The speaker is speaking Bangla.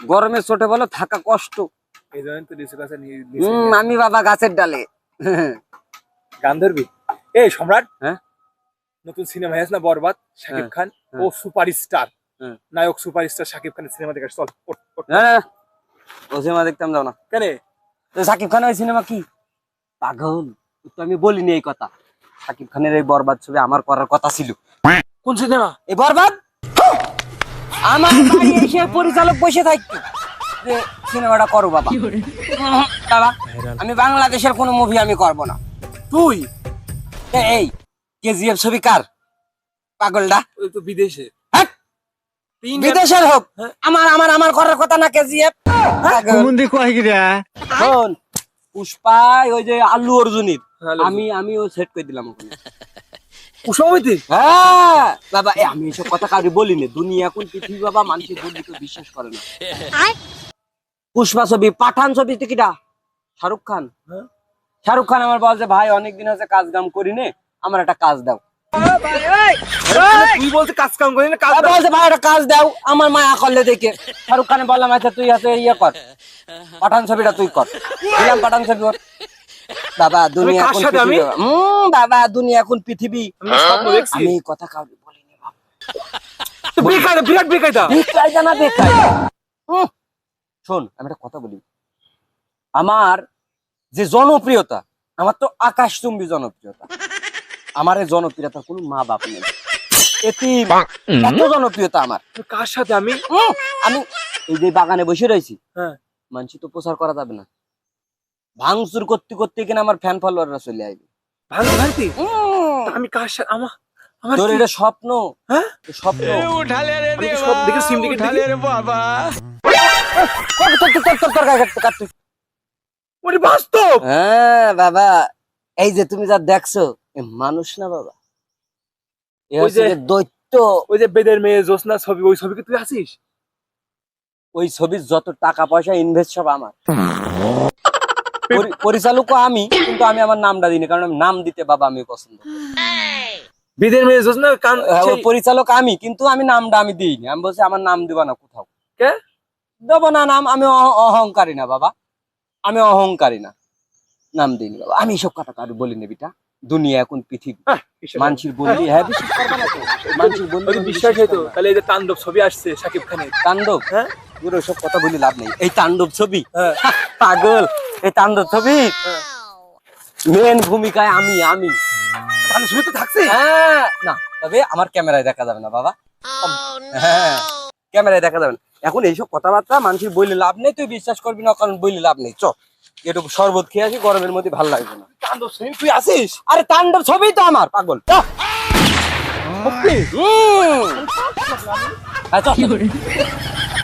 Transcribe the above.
গরমে চোটে বলো থাকা কষ্ট। আমি বাবা গাছের ডালে। গান ধরবি এই সম্রাট হ্যাঁ? নতুন সিনেমা হয়েছে না বরবাদ? শাকিব হ্যাঁ, খান হ্যাঁ। ও সুপারস্টার। হ্যাঁ। নায়ক সুপারস্টার শাকিব খানের সিনেমা দেখে চল ও সিনেমা দেখতাম যাও না। কেন? তো সাকিব খানের ওই সিনেমা কি? পাগল। তো আমি বলিনি এই কথা। শাকিব খানের এই বরবাদ ছবি আমার করার কথা ছিল। কোন সিনেমা? এই বরবাদ? আমার বাড়ি এসে পরিচালক বসে থাকতো যে সিনেমাটা করো বাবা। বাবা আমি বাংলাদেশের কোনো মুভি আমি করব না। তুই? এই কেজিএফ ছবি কার? পাগলটা? ওই তো বিদেশে। হ্যাঁ? বিদেশের হোক। আমার আমার আমার করার কথা না কেজিএফ শোন পুষ্পায় ওই যে আল্লু অর্জুনের। আমি আমি ও সেট করে দিলাম ওখানে। কুসমিতি হ্যাঁ। বাবা আমি এসব কথা কাউকে বলিনি। দুনিয়া এখন পৃথিবী বাবা মানুষের তো বিশ্বাস করে না। পুষ্পা ছবি পাঠান ছবি টিকিটা। শাহরুখ খান। হ্যাঁ। শাহরুখ খান আমার বলছে ভাই অনেকদিন হচ্ছে কাজ কাম করি নে আমার একটা কাজ দাও। তুই বলতে কাজ কাম করি না কাজ আর বলছে ভাই একটা কাজ দাও আমার মায়া করলে দেখে। শাহরুখ খানে বললাম আচ্ছা তুই আছে ইয়ে কর। পাঠান ছবিটা তুই কর। দিলাম পাঠান ছবি ওর। বাবা দুনিয়া এখন পৃথিবী? হুম, বাবা দুনিয়া এখন পৃথিবী? আমি স্বপ্ন দেখছি আমি কথা কাউকে বলিনি বাবা। তো বেকার বিরাট বেকার বেকার জানা বেকার শোন আমি একটা কথা বলি। আমার যে জনপ্রিয়তা আমার তো আকাশচুম্বী জনপ্রিয়তা। আমার এই জনপ্রিয়তার কোনো মা বাপ নেই। এতিম এত জনপ্রিয়তা আমার। কার সাথে আমি? আমি এই যে বাগানে বসে রয়েছি হ্যাঁ। মানসি তো প্রচার করা যাবে না। ভাঙচুর করতে করতে কিনা আমার ফ্যান ফলোয়াররা চলে আসবে। ভাঙি ভাঙতি? আমি কার সাথে আমার আমার তোর এটা স্বপ্ন। হ্যাঁ? এ স্বপ্ন আমি কি সব দেখে সিম তোর- তোর- তোর- তোর গায়ে কাট- কাটতে ওরে বাস্তব! হ্যাঁ বাবা। এই যে তুমি যা দেখছ এ মানুষ না বাবা। এ হচ্ছে দৈত্য। ওই যে বেদের মেয়ে জোসনা ছবি ওই ছবি কি তুই আছিস? ওই ছবির যত টাকা পয়সা ইনভেস্ট সব আমার। পরিচালকও আমি কিন্তু আমি আমার নামটা দিইনি কারণ আমি নাম দিতে বাবা আমি পছন্দ। মেয়ে হ্যাঁ, পরিচালক আমি কিন্তু আমি নামটা আমি দিইনি। আমি বলছি আমার নাম দিবা না কোথাও। কে? দেব না নাম আমি অহংকারী না বাবা। আমি অহংকারী না নাম দিইনি বাবা। আমি এসব কথা কারও বলিনি বিটা। দুনিয়া এখন পৃথিবী। মানসির বললি হ্যাঁ বিশ্বাস করবে না তো মানসির বললি বিশ্বাস হয়তো তাহলে এই যে তাণ্ডব ছবি আসছে শাকিব খানের। তাণ্ডব? হ্যাঁ? পুরো সব কথা বলি লাভ নেই। এই তাণ্ডব ছবি? হ্যাঁ। পাগল। এই তাণ্ডব ছবি। মেন ভূমিকায় আমি আমি। তাহলে ছবি তো থাকছে। হ্যাঁ। না তবে আমার ক্যামেরায় দেখা যাবে না বাবা। হ্যাঁ ক্যামেরায় দেখা যাবে না। এখন এইসব কথাবার্তা মানুষের বইলে লাভ নেই তুই বিশ্বাস করবি না কারণ বইলে লাভ নেই। চ একটু শরবত খেয়ে আসি গরমের মধ্যে ভালো লাগবে না। তাণ্ডব ছবি তুই আসিস? আরে তাণ্ডব ছবি তো আমার পাগল। হ্যাঁ, চ।